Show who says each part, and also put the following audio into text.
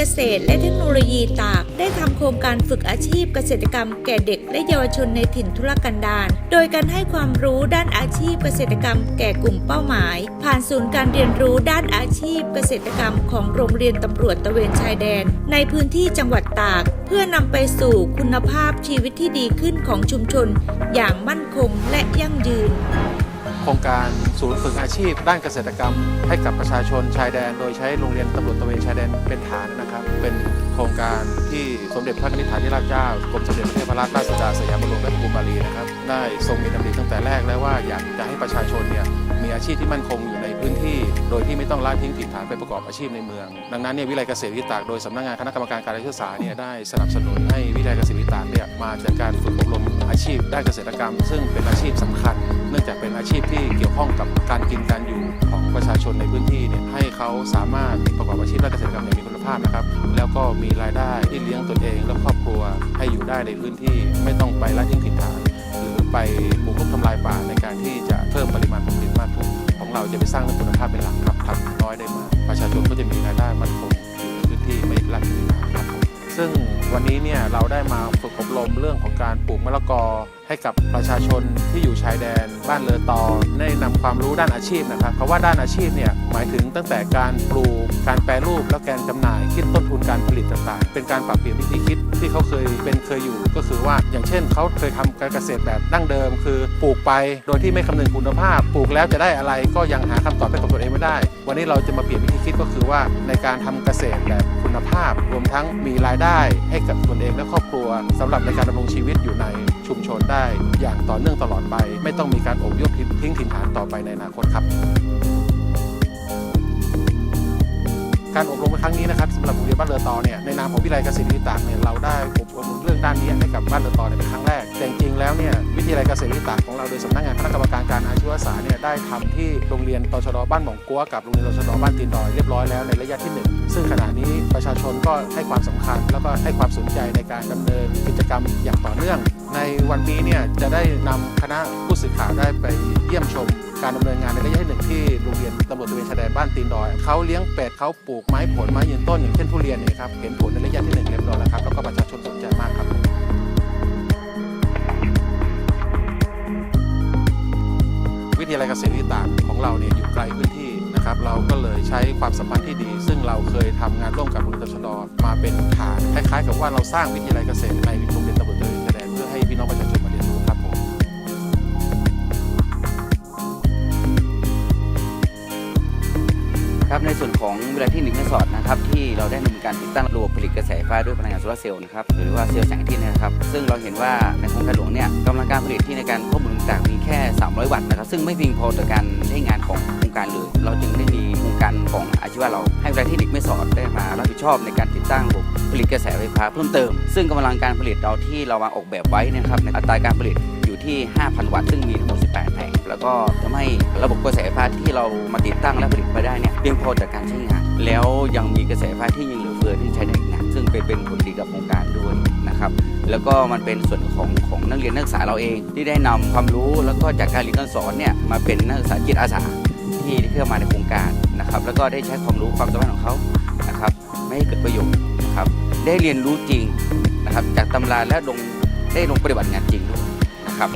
Speaker 1: เกษตรและเทคโนโลยีตาก ได้ทำโครงการฝึกอาชีพเกษตรกรรม แก่เด็กและเยาวชนในถิ่นทุรกันดารโดยการให้ความรู้ด้านอาชีพเกษตรกรรม แก่กลุ่มเป้าหมาย ผ่านศูนย์การเรียนรู้ด้านอาชีพเกษตรกรรม ของโรงเรียนตำรวจตะเวนชายแดน ในพื้นที่จังหวัดตาก เพื่อนำไปสู่คุณภาพชีวิตที่ดีขึ้นของชุมชน อย่างมั่นคงและยั่งยืน
Speaker 2: โครงการศูนย์ฝึกอาชีพ ด้านเกษตรกรรม ให้กับประชาชนชายแดน โดยใช้โรงเรียนตำรวจตระเวนชายแดนเป็นฐานนะครับ เป็นโครงการที่สมเด็จพระนิธิธิราชเจ้ากรมสมเด็จพระเทพรัตนราชสุดาสยามบรมราชกุมารีนะครับได้ทรงมีดำริตั้งแต่แรกแล้วว่าอยากจะให้ประชาชนเนี่ยมีอาชีพที่มั่นคงอยู่ในพื้นที่ โดยที่ไม่ต้องละทิ้งถิ่นฐานไปประกอบอาชีพในเมือง ดังนั้นเนี่ยวิไลเกษตรวิตากโดยสำนักงานคณะกรรมการการศึกษาเนี่ยได้สนับสนุนให้วิทยาลัยเกษตรวิตากเนี่ยมาจัดการฝึกอบรมอาชีพด้านเกษตรกรรม ซึ่งเป็นอาชีพสำคัญ เนื่องจากเป็นอาชีพที่เกี่ยวข้องกับการกินการอยู่ของประชาชนในพื้นที่เนี่ยให้เขาสามารถประกอบอาชีพด้านเกษตรกรรมอย่างมีคุณภาพนะครับ แล้วก็มีรายได้ที่เลี้ยงตนเอง และครอบครัวให้อยู่ได้ในพื้นที่ไม่ต้องไปละทิ้งถิ่นฐานหรือไปบุกรุกทำลายป่าในการที่จะเพิ่มปริมาณผลผลิตมากขึ้นของเราจะไปสร้างเรื่องคุณภาพเป็นหลักครับทำน้อยได้มากประชาชนก็จะมีรายได้มั่นคงอยู่ในพื้นที่ไม่ละทิ้งถิ่นฐานครับผมซึ่งวันนี้เนี่ยเราได้มาฝึกอบรมเรื่องของการปลูกมะละกอ ให้กับประชาชนที่อยู่ชายแดน บ้านเลอตอได้นำความรู้ด้านอาชีพนะครับเพราะว่าด้านอาชีพเนี่ยหมายถึงตั้งแต่การปลูกการแปรรูปและการจำหน่ายคิดต้นทุนการผลิตต่างๆ เป็นการปรับเปลี่ยนวิธีคิดที่เขาเคยเป็นเคยอยู่ ก็คือว่าอย่างเช่นเขาเคยทำการเกษตรแบบดั้งเดิม คือปลูกไปโดยที่ไม่คำนึงคุณภาพ ปลูกแล้วจะได้อะไรก็ยังหาคำตอบให้กับตัวเองไม่ได้ วันนี้เราจะมาเปลี่ยนวิธีคิดก็คือว่าในการทำเกษตรแบบคุณภาพ รวมทั้งมีรายได้ให้กับตนเองและครอบครัวสำหรับในการดำรงชีวิตอยู่ใน ชุมชนได้อย่างต่อเนื่องตลอดไป ไม่ต้องมีการอบยพทิ้งถิ่นฐานต่อไปในอนาคตครับ การอบรมครั้งนี้นะครับสำหรับโรงเรียนบ้านเรือตอเนี่ยในนามของวิทยาลัยเกษตรวิทยาตากเนี่ยเราได้อบรมเรื่องด้านนี้ให้กับบ้านเรือตอเนี่ยเป็นครั้งแรก แต่จริงแล้วเนี่ยวิทยาลัยเกษตรวิทยาตากของเราโดยสำนักงานคณะกรรมการการอาชีวศึกษาเนี่ยได้ทำที่โรงเรียนตชดบ้านหมองกัวกับโรงเรียนตชดบ้านตีนดอยเรียบร้อยแล้วในระยะที่หนึ่งซึ่งขณะนี้ประชาชนก็ให้ความสำคัญ แล้วก็ให้ความสนใจในการดำเนินกิจกรรมอย่างต่อเนื่อง ในวันนี้เนี่ยจะได้นำคณะผู้สื่อข่าวได้ไปเยี่ยมชม การดำเนินงานในระยะที่หนึ่งที่โรงเรียนตำรวจตระเวนชายแดนบ้านตีนดอยเขาเลี้ยงเป็ดเขาปลูกไม้ผลไม้ยืนต้นอย่างเช่นทุเรียนเนี่ยครับเห็นผลในระยะที่หนึ่งเรียบร้อยแล้วครับแล้วก็ประชาชนสนใจมากครับวิทยาลัยเกษตรวิทยาตาของเราเนี่ยอยู่ไกลพื้นที่นะครับ เราก็เลยใช้ความสัมพันธ์ที่ดี ซึ่งเราเคยทำงานร่วมกับโรงเรียนตชดมาเป็นฐานคล้ายๆ กับว่าเราสร้างวิทยาลัยเกษตร ครับ
Speaker 3: ในส่วนของเวลาที่หนึ่งสอดนะครับที่เราได้ดำเนินการติดตั้งระบบผลิตกระแสไฟฟ้าด้วยพลังงานโซลาร์เซลล์นะครับหรือว่าเซลล์แสงอาทิตย์นะครับซึ่งเราเห็นว่าในโครงการหลวงเนี่ยกำลังการผลิตที่ในการควบคุมต่างมีแค่ 300 วัตต์นะครับซึ่งไม่เพียงพอต่อการใช้งานของโครงการเลยเราจึงได้มีโครงการของอาชีวะเราให้เวลาที่หนึ่งไม่สอดได้มารับผิดชอบในการติดตั้งระบบผลิตกระแสไฟฟ้าเพิ่มเติม ซึ่งกำลังการผลิตเราที่เราวางออกแบบไว้นะครับในอัตราการผลิต ที่ 5,000 วัตต์ ซึ่งมีทั้งหมด 18 แผง แล้วก็ทำให้ระบบกระแสไฟฟ้าที่เรามาติดตั้งและผลิตไปได้เนี่ยเพียงพอต่อการใช้งาน แล้วยังมีกระแสไฟฟ้าที่ยังเหลือเฟือที่ใช้ได้อีกนานซึ่งเป็นเป็นผลดีกับโครงการด้วยนะครับ แล้วก็มันเป็นส่วนของของนักเรียนนักศึกษาเราเองที่ได้นำความรู้แล้วก็จากการเรียนการสอนเนี่ยมาเป็นนักศึกษาจิตอาสาที่ที่เข้ามาในโครงการนะครับ แล้วก็ได้ใช้ความรู้ความสามารถของเขานะครับไม่ให้เกิดประโยชน์นะครับได้เรียนรู้จริงนะครับจากตำราและลงได้ลงปฏิบัติงานจริงด้วยนะครับ